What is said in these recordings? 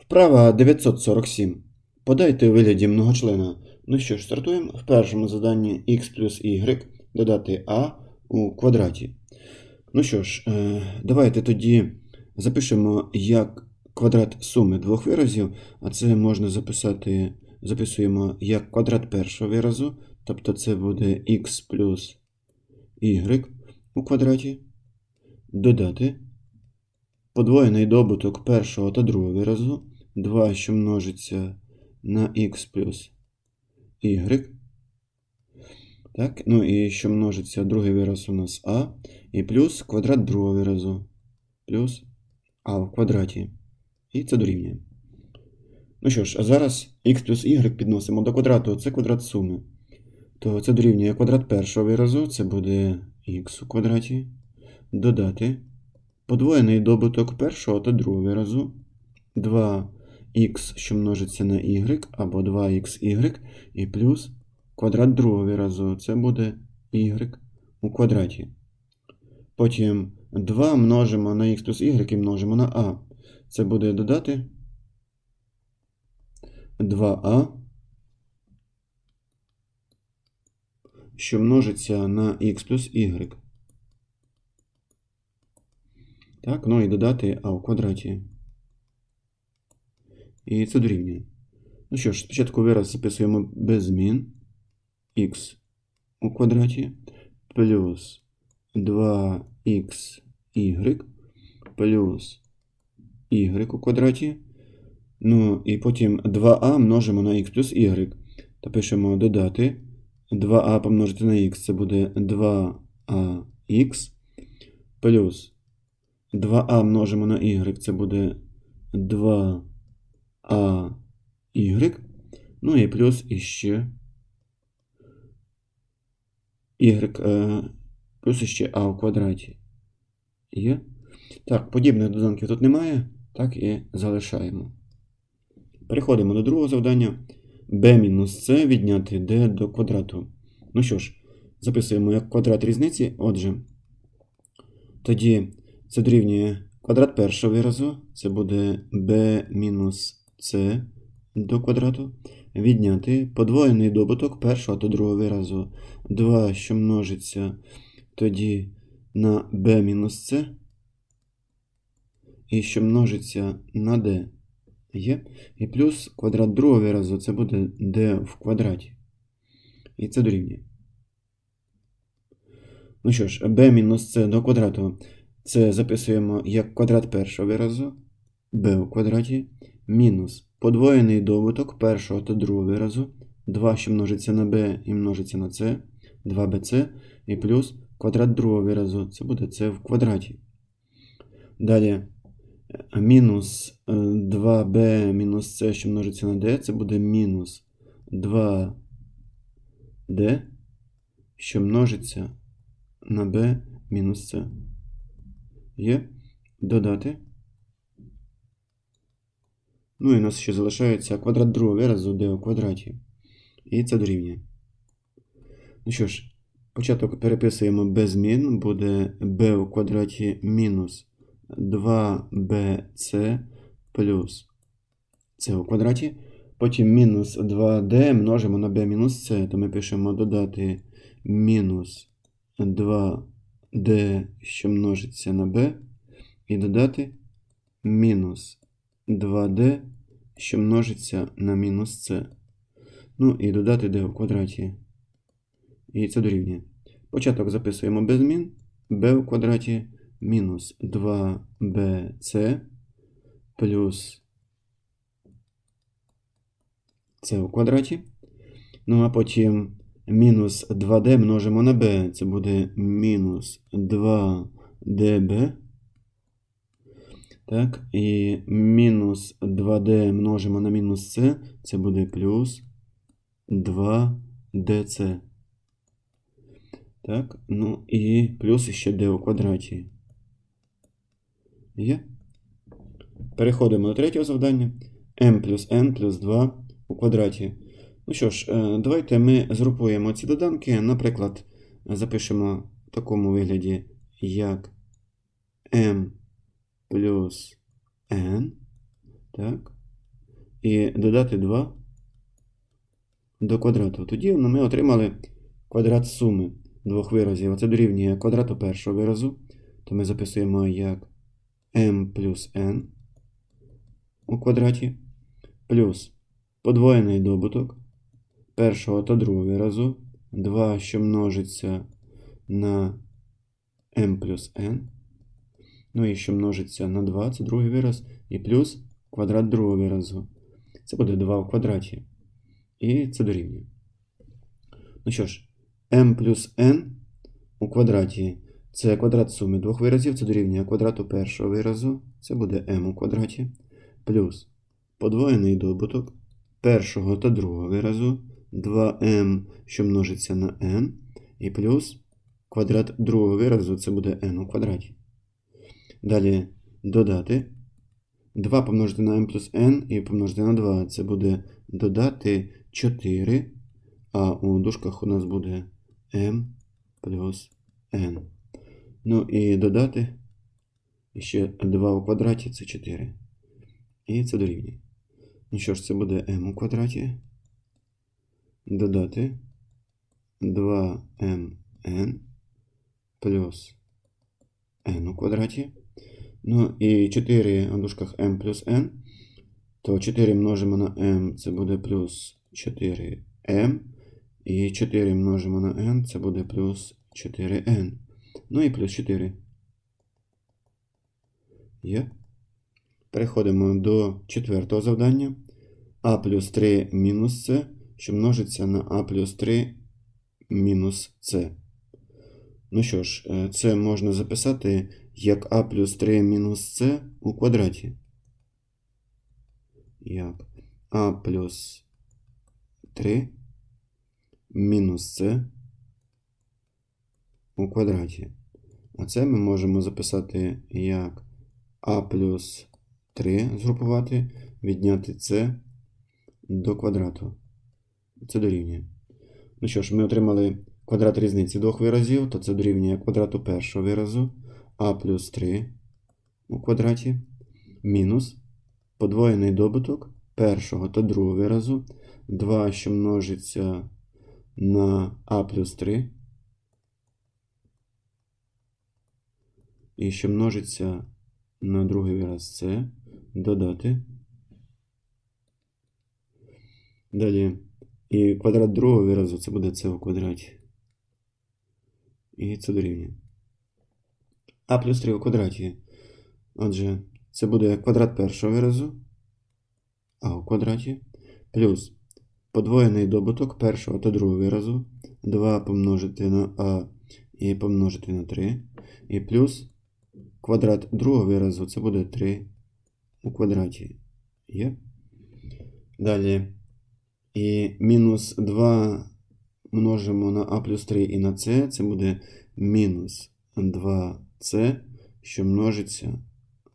Вправа 947. Подайте у вигляді многочлена. Ну що ж, стартуємо. В першому заданні x плюс y додати a у квадраті. Ну що ж, е, давайте тоді запишемо як квадрат суми двох виразів, а це можна записати, записуємо як квадрат першого виразу, тобто це буде x плюс y у квадраті. Додати подвоєний добуток першого та другого виразу 2, що множиться на х плюс y. Так, ну і що множиться другий вираз у нас а, і плюс квадрат другого виразу, плюс а в квадраті. І це дорівнює. Ну що ж, а зараз х плюс y підносимо до квадрату, це квадрат суми. То це дорівнює квадрат першого виразу, це буде х у квадраті. Додати подвоєний добуток першого та другого виразу 2х, що множиться на y, або 2xy, і плюс квадрат другого виразу, це буде y у квадраті. Потім 2 множимо на х плюс y і множимо на a. Це буде додати 2а, що множиться на х плюс y. Так, ну і додати а в квадраті. І це дорівнює. Ну що ж, спочатку вираз записуємо без змін х у квадраті плюс 2xy плюс y у квадраті. Ну і потім 2а множимо на х плюс y. То пишемо додати 2а помножити на х, це буде 2ах плюс 2а множимо на y, це буде 2 а y, ну і плюс іще y, е, плюс іще а в квадраті. Є. Так, подібних доданків тут немає, так і залишаємо. Переходимо до другого завдання. b мінус c відняти d до квадрату. Ну що ж, записуємо як квадрат різниці, отже, тоді це дорівнює квадрат першого виразу, це буде b мінус c до квадрату. Відняти подвоєний добуток першого та другого виразу 2, що множиться тоді на b мінус c, і що множиться на d є. І плюс квадрат другого виразу це буде d в квадраті. І це дорівнює. Ну що ж, b мінус c до квадрату це записуємо як квадрат першого виразу b у квадраті мінус подвоєний добуток першого та другого виразу 2, що множиться на b і множиться на c, 2bc, і плюс квадрат другого виразу, це буде c в квадраті. Далі мінус 2b мінус c, що множиться на d, це буде мінус 2d, що множиться на b мінус c. Є додати. Ну і у нас ще залишається квадрат другого виразу d у квадраті. І це дорівнює. Ну що ж, початок переписуємо без змін. Буде b у квадраті мінус 2bc плюс c у квадраті. Потім мінус 2d множимо на b мінус c, то ми пишемо додати мінус 2d, що множиться на b, і додати мінус 2d, що множиться на мінус c. Ну і додати d в квадраті. І це дорівнює. Початок записуємо без змін. b у квадраті мінус 2bc плюс c у квадраті. Ну, а потім мінус 2d множимо на b. Це буде мінус 2db. Так, і мінус 2d множимо на мінус c, це буде плюс 2dc. Так, ну і плюс ще d у квадраті. Є. Переходимо до третього завдання. m плюс n плюс 2 у квадраті. Ну що ж, давайте ми згрупуємо ці доданки. Наприклад, запишемо в такому вигляді, як m плюс n. Так. і додати 2 до квадрату. Тоді ну, ми отримали квадрат суми двох виразів. Оце дорівнює квадрату першого виразу. То ми записуємо як m плюс n у квадраті плюс подвоєний добуток першого та другого виразу 2, що множиться на m плюс n. Ну і що множиться на 2, це другий вираз, і плюс квадрат другого виразу. Це буде 2 в квадраті. І це дорівнює. Ну що ж, m плюс n у квадраті це квадрат суми двох виразів, це дорівнює квадрату першого виразу, це буде m у квадраті, плюс подвоєний добуток першого та другого виразу 2m, що множиться на n, і плюс квадрат другого виразу, це буде n у квадраті. Далі додати 2 помножити на m плюс n і помножити на 2, це буде додати 4, а у дужках у нас буде m плюс n. Ну і додати ще 2 у квадраті це 4. І це дорівнює. Ну що ж, це буде m у квадраті. Додати 2mn плюс n у квадраті. Ну і 4 у дужках m плюс n. То 4 множимо на m, це буде плюс 4m. І 4 множимо на n, це буде плюс 4n. Ну і плюс 4. Є. Переходимо до четвертого завдання. а плюс 3 мінус c, що множиться на а плюс 3 мінус c. Ну що ж, е, це можна записати як а плюс 3 мінус c у квадраті. Як а плюс 3 мінус c у квадраті. А це ми можемо записати як а плюс 3 згрупувати, відняти c до квадрату. Це дорівнює. Ну що ж, ми отримали квадрат різниці двох виразів, то це дорівнює квадрату першого виразу а плюс 3 у квадраті мінус подвоєний добуток першого та другого виразу 2, що множиться на а плюс 3. І що множиться на другий вираз це додати. Далі. І квадрат другого виразу це буде це у квадраті. І це дорівнює. А плюс 3 у квадраті. Отже, це буде квадрат першого виразу. А у квадраті. Плюс подвоєний добуток першого та другого виразу. 2 помножити на А і помножити на 3. І плюс квадрат другого виразу це буде 3 у квадраті. Є. Далі. І мінус 2 множимо на А плюс 3 і на С. Це буде мінус 2С, що множиться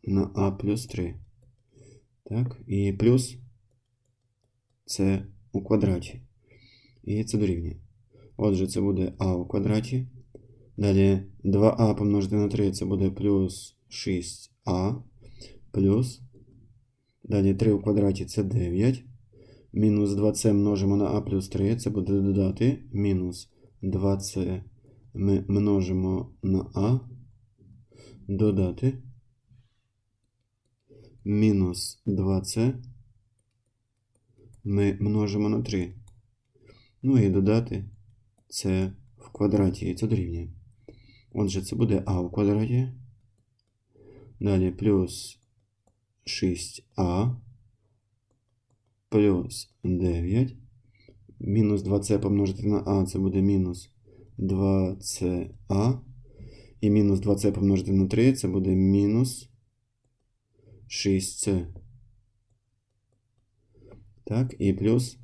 на А плюс 3. Так, і плюс С у квадраті. І це дорівнює. Отже, це буде А у квадраті. Далі 2а помножити на 3 це буде плюс 6а. Плюс. Далі 3 у квадраті це 9. Мінус 2c множимо на а плюс 3. Це буде додати. Мінус 2c ми множимо на а. Додати. Мінус 2c ми множимо на 3. Ну і додати це в квадраті. І це дорівнює. Отже, це буде а у квадраті. Далі плюс 6а плюс 9. Мінус 2c помножити на а, це буде мінус 2ca. І мінус 2c помножити на 3, це буде мінус 6c. Так, і плюс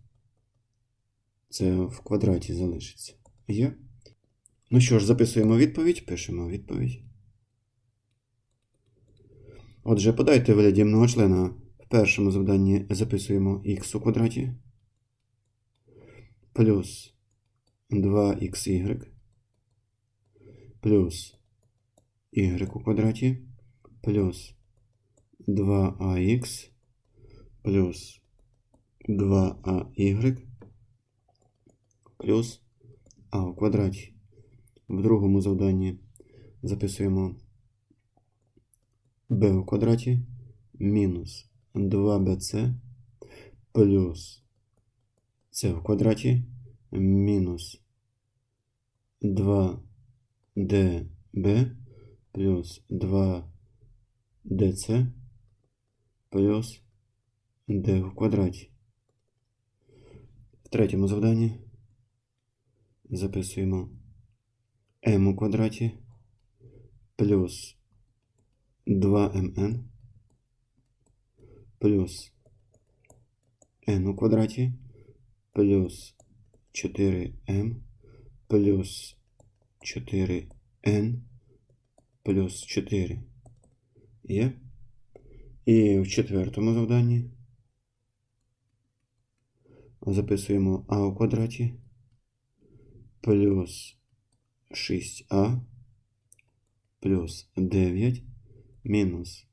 це в квадраті залишиться. Є? Ну що ж, записуємо відповідь, пишемо відповідь. Отже, подайте вигляді многочлена. В першому завданні записуємо х у квадраті плюс 2xy плюс y у квадраті плюс 2ax плюс 2АY плюс А у квадраті. В другому завданні записуємо b у квадраті мінус 2bc плюс c в квадраті мінус 2db плюс 2dc плюс d в квадраті. В третьому завданні записуємо m у квадраті плюс 2mn плюс n у квадраті плюс 4m плюс 4n плюс 4. Є? І в четвертому завданні записуємо а у квадраті плюс 6а плюс 9 мінус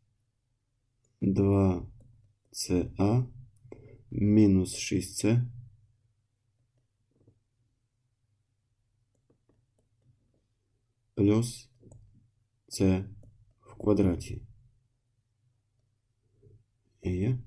2ca мінус 6c плюс c в квадраті. Є?